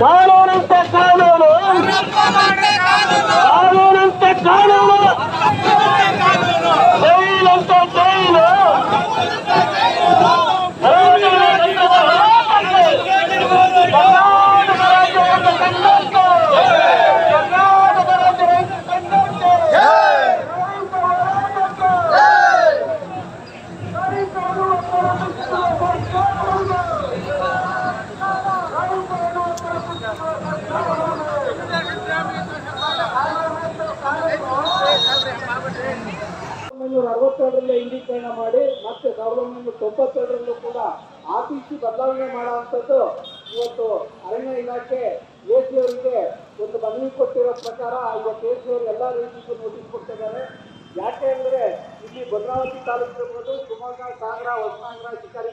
ಕಾನೂನು ಕಾನೂನು ಒಂಬೈನೂರ ಅರವತ್ತೆರಡರಲ್ಲೇ ಇಂಡೀಕರಣ ಮಾಡಿ, ಮತ್ತೆ ಸಾವಿರದ ಒಂಬೈನೂರ ತೊಂಬತ್ತೆರಡರಲ್ಲೂ ಕೂಡ ಆರ್ಟಿಸಿ ಬದಲಾವಣೆ ಮಾಡುವಂಥದ್ದು ಇವತ್ತು ಅರಣ್ಯ ಇಲಾಖೆ ಎಸಿ ಅವರಿಗೆ ಒಂದು ಮನವಿ ಕೊಟ್ಟಿರೋ ಪ್ರಕಾರ ಇವತ್ತು ಸಿ ಅವರು ಎಲ್ಲ ರೀತಿಯೂ ನೋಟಿಸ್ ಕೊಟ್ಟಿದ್ದಾರೆ. ಯಾಕೆ ಅಂದರೆ ಇಲ್ಲಿ ಭದ್ರಾವತಿ ತಾಲೂಕು ಇರ್ಬೋದು ಶಿವಮೊಗ್ಗ ಸಾಗರ, ಹೊಸನಗರ, ಶಿಕಾರಿ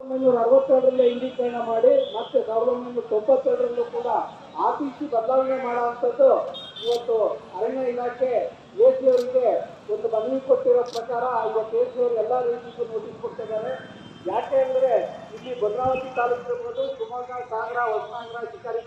ಒಂಬೈನೂರ ಅರವತ್ತೆರಡರಲ್ಲೇ ಇಂಡೀಕರಣ ಮಾಡಿ, ಮತ್ತೆ ಸಾವಿರದ ಒಂಬೈನೂರ ತೊಂಬತ್ತೆರಡರಲ್ಲೂ ಕೂಡ ಆಫೀಸಿ ಬದಲಾವಣೆ ಮಾಡುವಂಥದ್ದು ಇವತ್ತು ಅರಣ್ಯ ಇಲಾಖೆ ಎಸಿಯವರಿಗೆ ಒಂದು ಮನವಿ ಕೊಟ್ಟಿರೋ ಪ್ರಕಾರ ಇವತ್ತು ಎಸಿಯವರು ಎಲ್ಲ ರೀತಿಗೂ ನೋಟಿಸ್ ಕೊಟ್ಟಿದ್ದಾರೆ. ಯಾಕೆ ಅಂದರೆ ಇಲ್ಲಿ ಭದ್ರಾವತಿ ತಾಲೂಕು ಇರ್ಬೋದು, ಶಿವಮೊಗ್ಗ, ಸಾಗರ, ಹೊಸನಗರ, ಶಿಕಾರಿ